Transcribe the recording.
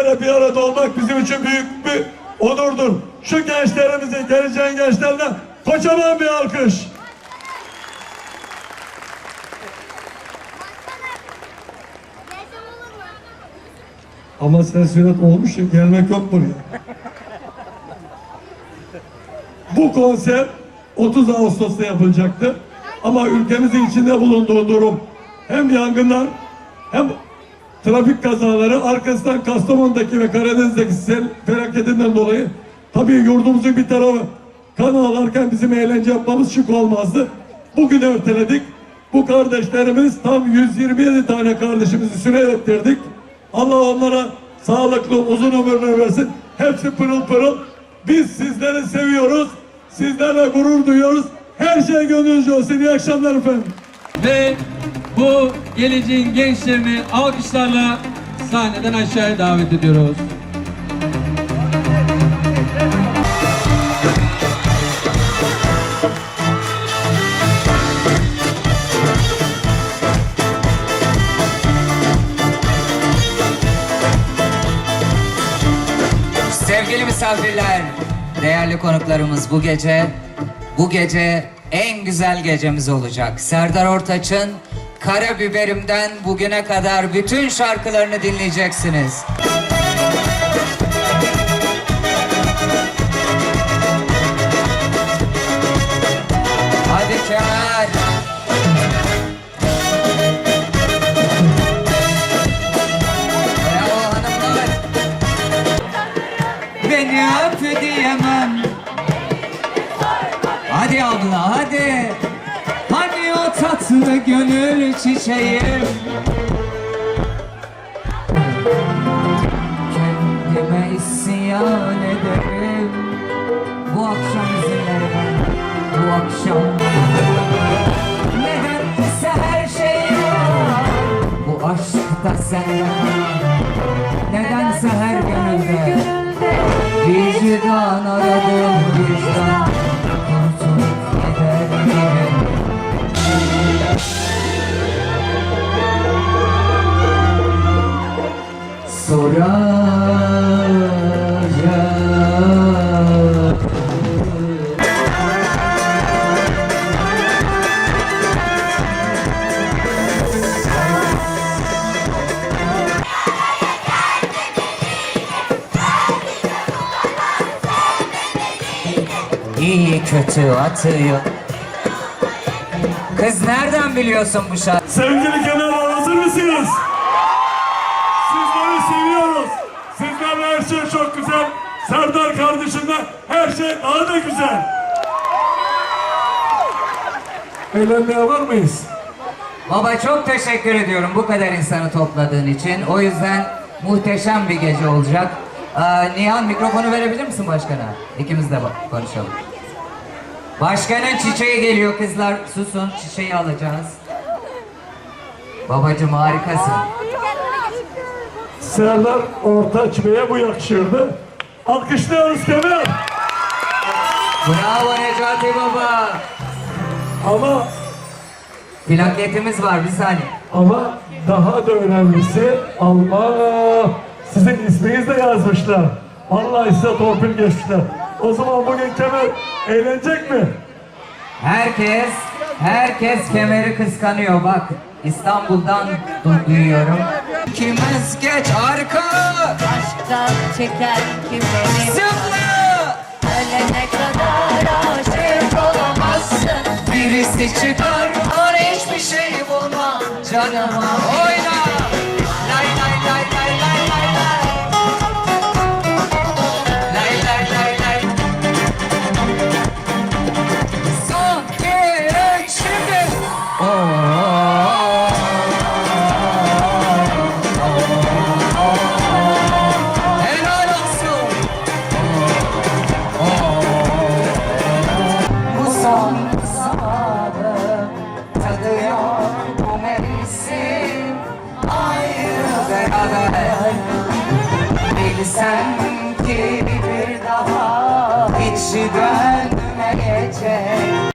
Sizlerle bir arada olmak bizim için büyük bir onurdur. Şu gençlerimizin, geleceğin gençlerine kocaman bir alkış. Ama sen sürat olmuş ya, gelmek yok buraya. Bu konser 30 Ağustos'ta yapılacaktı. Ama ülkemizin içinde bulunduğu durum hem yangınlar hem trafik kazaları arkasından Kastamonu'daki ve Karadeniz'deki sel felaketinden dolayı tabii yurdumuzun bir tarafı kan ağlarken bizim eğlence yapmamız şık olmazdı. Bugün erteledik. Bu kardeşlerimiz tam 127 tane kardeşimizi süre ettirdik. Allah onlara sağlıklı uzun ömürler versin. Hepsi pırıl pırıl. Biz sizleri seviyoruz. Sizlerle gurur duyuyoruz. Her şey gönlünüzce olsun. İyi akşamlar efendim. Ve bu geleceğin gençlerini alkışlarla sahneden aşağıya davet ediyoruz. Sevgili misafirler, değerli konuklarımız bu gece, bu gece en güzel gecemiz olacak. Serdar Ortaç'ın Karabiberim'den bugüne kadar bütün şarkılarını dinleyeceksiniz. Hadi Kemal. Beni öp diyemem Hadi abla hadi o tatlı gönül çiçeğim. Kendime isyan ederim. Bu akşam izinlerime Bu akşam. Nedense her şey Bu aşkta senden Nedense her gönülde. Vicdan aradım vicdan İyi kötü atıyor Kız nereden biliyorsun bu şarkıyı? Sevgili Kemal hazır mısınız? Sizleri seviyoruz. Sizlerle her şey çok güzel. Serdar kardeşimle her şey daha da güzel. Eğlenmeye var mıyız? Baba çok teşekkür ediyorum bu kadar insanı topladığın için. O yüzden muhteşem bir gece olacak. Ee, Nihan mikrofonu verebilir misin başkana? İkimiz de konuşalım. Başkanın çiçeği geliyor kızlar. Susun çiçeği alacağız. Babacım harikasın. Serdar Ortaç Bey'e bu yakışırdı. Alkışlıyoruz Kemal. Bravo Necati Baba. Ama Plaketimiz var bir saniye. ama daha da önemlisi Allah sizin isminiz de yazmışlar. Vallahi size torpil geçmişler. O zaman bugün Kemal eğlenecek mi? Herkes, herkes kemeri kıskanıyor bak. İstanbul'dan du- duyuyorum. Kimez geç arka. Aşktan çeken kim beni Zıpla. Ölene kadar aşık olamazsın Birisi çıkar. Hiçbir şey bulmam. Canıma oyna. Beraber Bilsem ki bir daha hiç dön